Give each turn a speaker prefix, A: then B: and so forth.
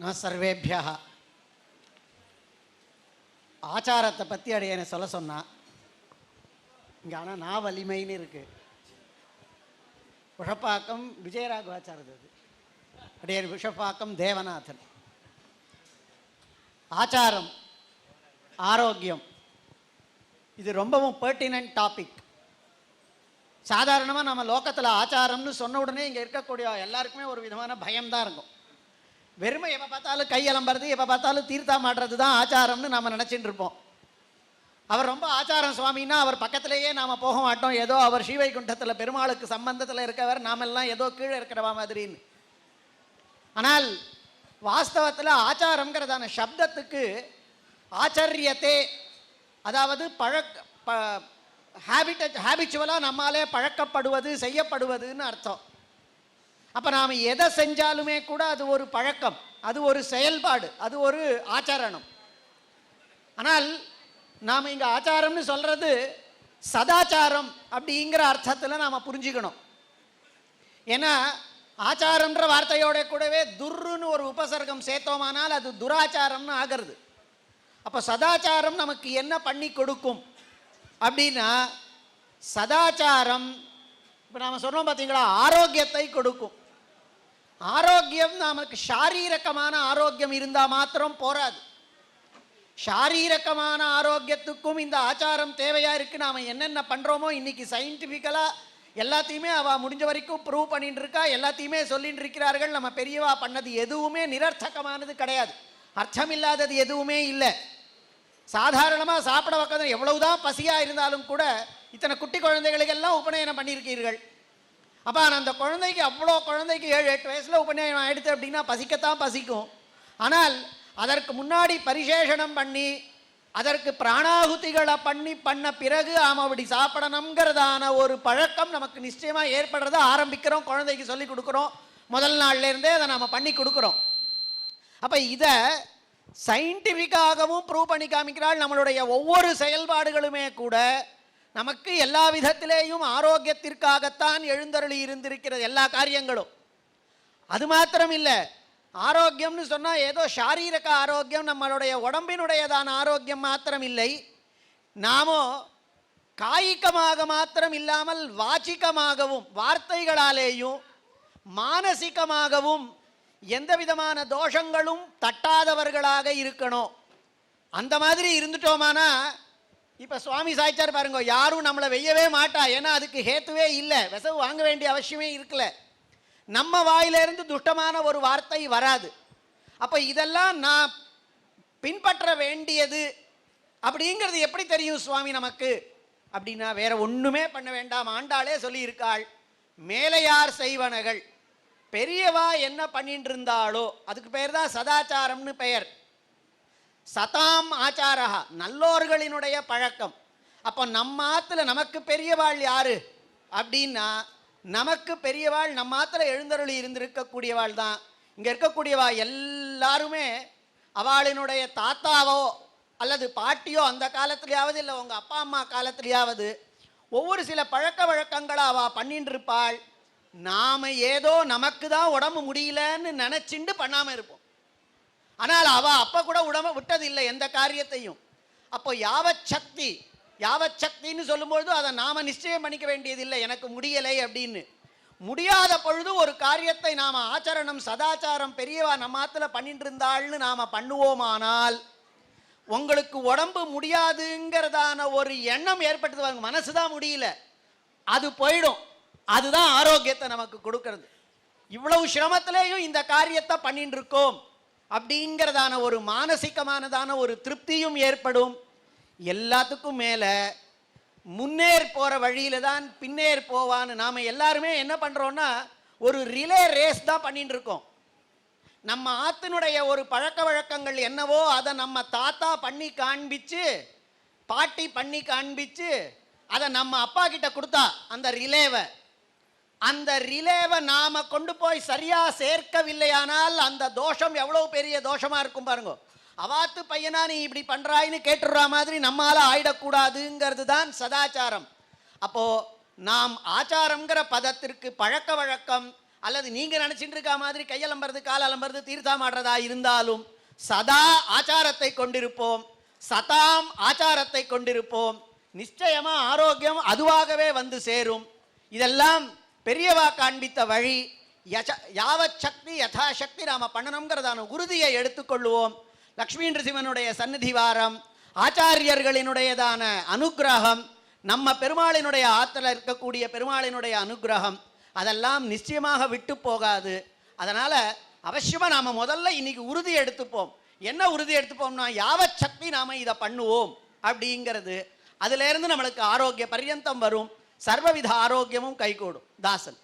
A: ந சர்வேபியா ஆச்சாரத்தை பற்றி அடைய சொல்ல சொன்னான் இங்கே ஆனால் நான் வலிமைன்னு இருக்கு. விஷப்பாக்கம் விஜயராகவாச்சாரது அது. அடையன் விஷப்பாக்கம் தேவநாதன். ஆச்சாரம் ஆரோக்கியம். இது ரொம்பவும் பெர்டினன்ட் டாபிக் சாதாரணமாக நம்ம லோக்கத்தில் ஆச்சாரம்னு சொன்ன உடனே இங்கே இருக்கக்கூடிய எல்லாருக்குமே ஒரு விதமான பயம்தான் இருக்கும். வெறுமை எப்போ பார்த்தாலும் கையலம்புறது எப்போ பார்த்தாலும் தீர்த்தா மாடுறது தான் ஆச்சாரம்னு நம்ம நினச்சிட்டு இருப்போம். அவர் ரொம்ப ஆச்சாரம் சுவாமின்னா அவர் பக்கத்திலேயே நாம் போக மாட்டோம். ஏதோ அவர் ஸ்ரீவைகுண்டத்தில் பெருமாளுக்கு சம்பந்தத்தில் இருக்கவர் நாமெல்லாம் ஏதோ கீழே இருக்கிறவா மாதிரின்னு. ஆனால் வாஸ்தவத்தில் ஆச்சாரங்கிறதான சப்தத்துக்கு ஆச்சரியத்தே அதாவது பழக்க ப ஹேபிட்ட ஹேபிச்சுவலாக நம்மாலே பழக்கப்படுவது செய்யப்படுவதுன்னு அர்த்தம். அப்போ நாம் எதை செஞ்சாலுமே கூட அது ஒரு பழக்கம் அது ஒரு செயல்பாடு அது ஒரு ஆச்சாரணம். ஆனால் நாம் இங்கே ஆச்சாரம்னு சொல்கிறது சதாச்சாரம் அப்படிங்கிற அர்த்தத்தில் நாம் புரிஞ்சுக்கணும். ஏன்னா ஆச்சாரம்ன்ற வார்த்தையோட கூடவே துர்ருன்னு ஒரு உபசர்க்கம் சேர்த்தோமானால் அது துராச்சாரம்னு ஆகிறது. அப்போ சதாச்சாரம் நமக்கு என்ன பண்ணி கொடுக்கும்? அப்படின்னா சதாச்சாரம் இப்போ நாம் சொன்னோம் பார்த்தீங்களா ஆரோக்கியத்தை கொடுக்கும். ஆரோக்கியம் நமக்கு சாரீரகமான ஆரோக்கியம் இருந்தால் மாத்திரம் போராது சாரீரகமான ஆரோக்கியத்துக்கும் இந்த ஆச்சாரம் தேவையாக இருக்குது நாம் என்னென்ன பண்ணுறோமோ இன்றைக்கி சயின்டிஃபிக்கலாக எல்லாத்தையுமே அவள் முடிஞ்ச வரைக்கும் ப்ரூவ் பண்ணிட்டு இருக்கா எல்லாத்தையுமே சொல்லிட்டு இருக்கிறார்கள். நம்ம பெரியவா பண்ணது எதுவுமே நிரர்த்தகமானது கிடையாது. அர்த்தம் இல்லாதது எதுவுமே இல்லை. சாதாரணமாக சாப்பிட உட்காந்து எவ்வளவுதான் பசியாக இருந்தாலும் கூட இத்தனை குட்டி குழந்தைகளுக்கெல்லாம் உபநயனம் பண்ணியிருக்கீர்கள். அப்போ அந்த குழந்தைக்கு அவ்வளோ குழந்தைக்கு ஏழு எட்டு வயசில் உபநயனம் ஆகிடுது அப்படின்னா பசிக்கத்தான் பசிக்கும். ஆனால் அதற்கு முன்னாடி பரிசேஷனம் பண்ணி அதற்கு பிராணாகுதிகளை பண்ணி பண்ண பிறகு ஆமாம் அப்படி சாப்பிடணுங்கிறதான ஒரு பழக்கம் நமக்கு நிச்சயமாக ஏற்படுறத ஆரம்பிக்கிறோம் குழந்தைக்கு சொல்லி கொடுக்குறோம். முதல் நாள்லேருந்தே அதை நம்ம பண்ணி கொடுக்குறோம். அப்போ இதை சயின்டிஃபிக்காகவும் ப்ரூவ் பண்ணி காமிக்கிறாள் நம்மளுடைய ஒவ்வொரு செயல்பாடுகளுமே கூட நமக்கு எல்லா விதத்திலேயும் ஆரோக்கியத்திற்காகத்தான் எழுந்தருளி இருந்திருக்கிறது எல்லா காரியங்களும். அது மாத்திரம் இல்லை ஆரோக்கியம்னு சொன்னால் ஏதோ சாரீரக ஆரோக்கியம் நம்மளுடைய உடம்பினுடையதான ஆரோக்கியம் மாத்திரம் இல்லை நாமோ காய்கமாக மாத்திரம் இல்லாமல் வாச்சிகமாகவும் வார்த்தைகளாலேயும் மானசிகமாகவும் எந்த விதமான தோஷங்களும் தட்டாதவர்களாக இருக்கணும். அந்த மாதிரி இருந்துட்டோமானா இப்போ சுவாமி சாய்ச்சார் பாருங்க யாரும் நம்மளை வெய்யவே மாட்டா. ஏன்னா அதுக்கு ஹேத்துவே இல்லை. விசவு வாங்க வேண்டிய அவசியமே இருக்கல. நம்ம வாயிலிருந்து துஷ்டமான ஒரு வார்த்தை வராது. அப்போ இதெல்லாம் நான் பின்பற்ற வேண்டியது அப்படிங்கிறது எப்படி தெரியும் சுவாமி நமக்கு? அப்படின்னா வேற ஒன்றுமே பண்ண வேண்டாம். ஆண்டாளே சொல்லியிருக்காள் மேலையார் செய்வனகள்? பெரியவா என்ன பண்ணிட்டு இருந்தாலோ அதுக்கு பெயர் தான் சதாச்சாரம்னு பெயர். சதாம் ஆச்சாரஹா நல்லோர்களினுடைய பழக்கம். அப்போ நம்ம ஆத்துல நமக்கு பெரியவாள் யாரு? அப்படின்னா நமக்கு பெரியவாள் நம்ம ஆத்துல எழுந்தருளி இருந்திருக்கக்கூடியவாள் தான். இங்கே இருக்கக்கூடியவா எல்லாருமே அவளினுடைய தாத்தாவோ அல்லது பாட்டியோ அந்த காலத்திலேயாவது இல்லை உங்கள் அப்பா அம்மா காலத்திலேயாவது ஒவ்வொரு சில பழக்க வழக்கங்களை அவள் பண்ணிட்டு இருப்பாள் நாம் ஏதோ நமக்கு தான் உடம்பு முடியலன்னு நினச்சிண்டு பண்ணாமல் இருப்போம். ஆனால் அவ அப்ப கூட உடம்ப விட்டதில்லை எந்த காரியத்தையும். அப்போ யாவத் சக்தி யாவத் சக்தின்னு சொல்லும்பொழுது அதை நாம நிச்சயம் பண்ணிக்க வேண்டியதில்லை எனக்கு முடியலை அப்படின்னு. முடியாத பொழுது ஒரு காரியத்தை நாம் ஆச்சரணம் சதாச்சாரம் பெரியவா நம்மாத்துல பண்ணிட்டு இருந்தாள்னு நாம் பண்ணுவோமானால் உங்களுக்கு உடம்பு முடியாதுங்கிறதான ஒரு எண்ணம் ஏற்பட்டது வாங்க மனசு தான் முடியல. அது போயிடும். அதுதான் ஆரோக்கியத்தை நமக்கு கொடுக்கறது. இவ்வளவு சிரமத்திலேயும் இந்த காரியத்தை பண்ணிட்டு இருக்கோம் அப்படிங்கிறதான ஒரு மானசிகமானதான ஒரு திருப்தியும் ஏற்படும். எல்லாத்துக்கும் மேலே முன்னேற் போகிற வழியில தான் பின்னேற் போவான்னு நாம் எல்லாருமே என்ன பண்ணுறோன்னா ஒரு ரிலே ரேஸ் தான் பண்ணிட்டு இருக்கோம். நம்ம ஆத்தினுடைய ஒரு பழக்க வழக்கங்கள் என்னவோ அதை நம்ம தாத்தா பண்ணி காண்பிச்சு பாட்டி பண்ணி காண்பிச்சு அதை நம்ம அப்பா கிட்ட கொடுத்தா அந்த ரிலேவை அந்த ரிலேவை நாம கொண்டு போய் சரியா சேர்க்கவில்லையானால் அந்த தோஷம் எவ்வளவு பெரிய தோஷமா இருக்கும் பாருங்க. அவாத்து பையனா நீ இப்படி பண்றாயின்னு கேட்டுடுற மாதிரி நம்மால ஆயிடக்கூடாதுங்கிறது தான் சதாச்சாரம். அப்போ நாம் ஆச்சாரம்ங்கிற பதத்திற்கு பழக்க வழக்கம் அல்லது நீங்க நினைச்சிட்டு இருக்க மாதிரி கையலம்புறது காலம்புறது அலம்புறது தீர்த்தம் ஆடுறதா இருந்தாலும் சதா ஆச்சாரத்தை கொண்டிருப்போம். சதாம் ஆச்சாரத்தை கொண்டிருப்போம். நிச்சயமா ஆரோக்கியம் அதுவாகவே வந்து சேரும். இதெல்லாம் பெரியவா காண்பித்த வழி யச- யாவத் சக்தி யதாசக்தி நாம பண்ணணுங்கிறதான உறுதியை எடுத்துக்கொள்வோம். லக்ஷ்மி நரசிம்மனுடைய சந்நிதி வாரம் ஆச்சாரியர்களினுடையதான அனுக்கிரகம் நம்ம பெருமாளினுடைய ஆத்துல இருக்கக்கூடிய பெருமாளினுடைய அனுக்கிரகம் அதெல்லாம் நிச்சயமாக விட்டு போகாது. அதனால் அவசியமாக நாம் முதல்ல இன்னைக்கு உறுதி எடுத்துப்போம். என்ன உறுதி எடுத்துப்போம்னா யாவத் சக்தி நாம் இதை பண்ணுவோம் அப்படிங்கிறது. அதுலேருந்து நம்மளுக்கு ஆரோக்கிய பர்யந்தம் வரும். సర్వవిధ ఆరోగ్యము కైకోడు దాసన్.